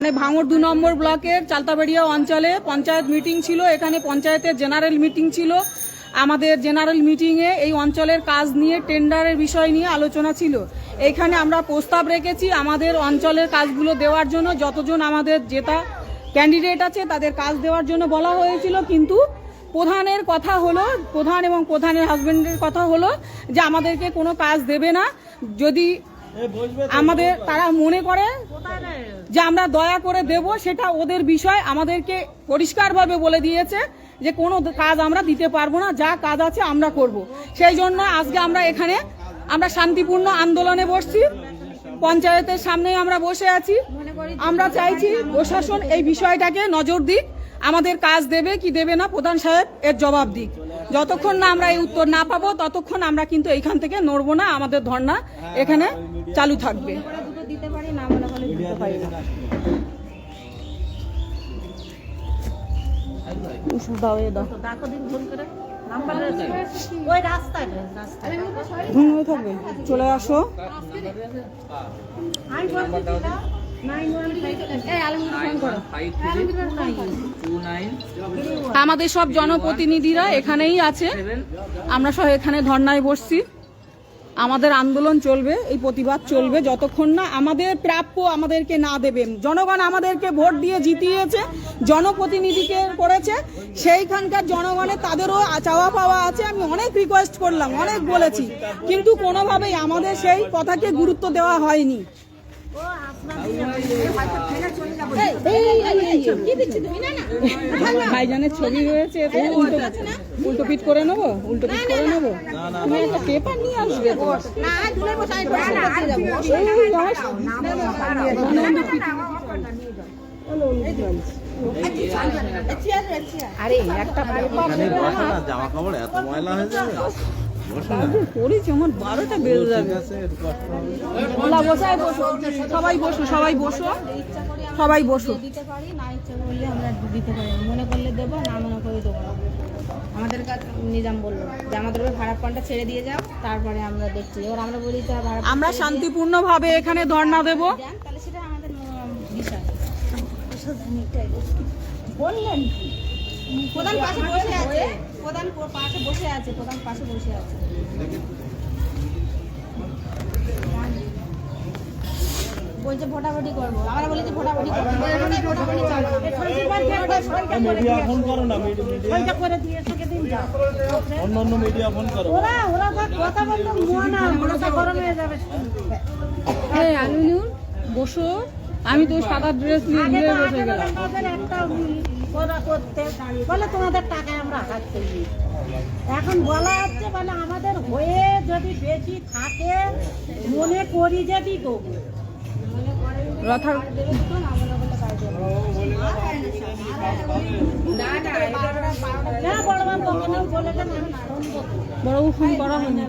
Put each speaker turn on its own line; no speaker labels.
ভাঙড় দু নম্বর ব্লকের চালতাবাড়িয়া অঞ্চলে পঞ্চায়েত মিটিং ছিল, এখানে পঞ্চায়েতের জেনারেল মিটিং ছিল। আমাদের জেনারেল মিটিংয়ে এই অঞ্চলের কাজ নিয়ে, টেন্ডারের বিষয় নিয়ে আলোচনা ছিল। এইখানে আমরা প্রস্তাব রেখেছি আমাদের অঞ্চলের কাজগুলো দেওয়ার জন্য, যতজন আমাদের জেতা ক্যান্ডিডেট আছে তাদের কাজ দেওয়ার জন্য বলা হয়েছিল। কিন্তু প্রধানের কথা হলো, প্রধান এবং প্রধানের হাজবেন্ডের কথা হলো যে আমাদেরকে কোনো কাজ দেবে না। যদি আমাদের তারা মনে করে যে আমরা দয়া করে দেব, সেটা ওদের বিষয়, আমাদেরকে পরিষ্কারভাবে বলে দিয়েছে যে কোনো কাজ আমরা দিতে পারব না, যা কাজ আছে আমরা করব। সেই জন্য আজকে আমরা এখানে, আমরা শান্তিপূর্ণ আন্দোলনে বসছি, পঞ্চায়েতের সামনেই আমরা বসে আছি। আমরা চাইছি প্রশাসন এই বিষয়টাকে নজর দিক, আমাদের কাজ দেবে কি দেবে না, প্রধান সাহেব এর জবাব দিক। যতক্ষণ না আমরা এই উত্তর না পাবো, ততক্ষণ আমরা কিন্তু এইখান থেকে নড়বো না, আমাদের ধর্না এখানে চালু থাকবে।
দুটো দিতে পারি না মনে করলে দিতে পারি না
দাও এ দাও।
ডাকো দিন ফোন করে নাম্বার ওই রাস্তায় রাস্তায়।
ঘুমিয়ে থাকবে? চলে আসো। আমাদের সব জনপ্রতিনিধিরা এখানেই আছে। আমরা সব এখানে ধর্নায় বসছি। আমাদের আন্দোলন চলবে, এই প্রতিবাদ চলবে যতক্ষণ না আমাদের প্রাপ্য আমাদেরকে না দেবেন জনগণ আমাদেরকে ভোট দিয়ে জিতিয়েছে, জনপ্রতিনিধিকে করেছে, সেইখানকার জনগণের তাদেরও চাওয়া পাওয়া আছে, আমি অনেক রিকোয়েস্ট করলাম, অনেক বলেছি। কিন্তু কোনোভাবেই আমাদের সেই কথাকে গুরুত্ব দেওয়া হয়নি। ভাইজানের ছবি রয়েছে উল্টো উল্টো পিট করে নেব? উল্টো পিট করে নেব? তুমি একটা পেপার নিয়ে আসবে
আরে একটা
জামা কাপড় এত ময়লা হয়ে যাবে।
আমার বারোটা যাবে। ওলা বসায় বসো। সবাই বসো সবাই বসো। সবাই বসো।
দিতে পারি না ইচ্ছা করলে আমরা দিতে পারি মনে করলে দেবো না মনে করলে দেবো আমাদের কাছে নিজাম বলল যে আমাদের ওই ভাড়া পানটা ছেড়ে দিয়ে যাও তারপরে আমরা দেখছি। এবার আমরা বলি তো ভাড়া
আমরা শান্তিপূর্ণভাবে এখানে ধর্ণা দেবো।
তাহলে সেটা আমাদের বিষয়। বললেন কি? প্রধান পাশে বসে আছে প্রধান পাশে বসে আছে প্রধান পাশে বসে আছে। বলছে ভোটাভুটি করব। আমরা বলি যে ভোটাভুটি করব। ভোটাভুটি না।
মিডিয়া ফোন করো না মিডিয়া
করে দিয়ে থেকে দিন যাও
অন্য অন্য মিডিয়া ফোন করো।
ওরা ওরা কথা বলতে মনা মাথা গরম হয়ে যাবে।
এই আলুনুর বসো। আমি তো সাদা ড্রেস নিয়ে ঘুরে বসে গেলাম।
বলে তোমাদের টাকায় আমরা হাঁটতে এখন বলা হচ্ছে বলে আমাদের হয়ে যদি বেশি থাকে মনে করি যে দিত
রথার বড় ফোন করা হয়নি।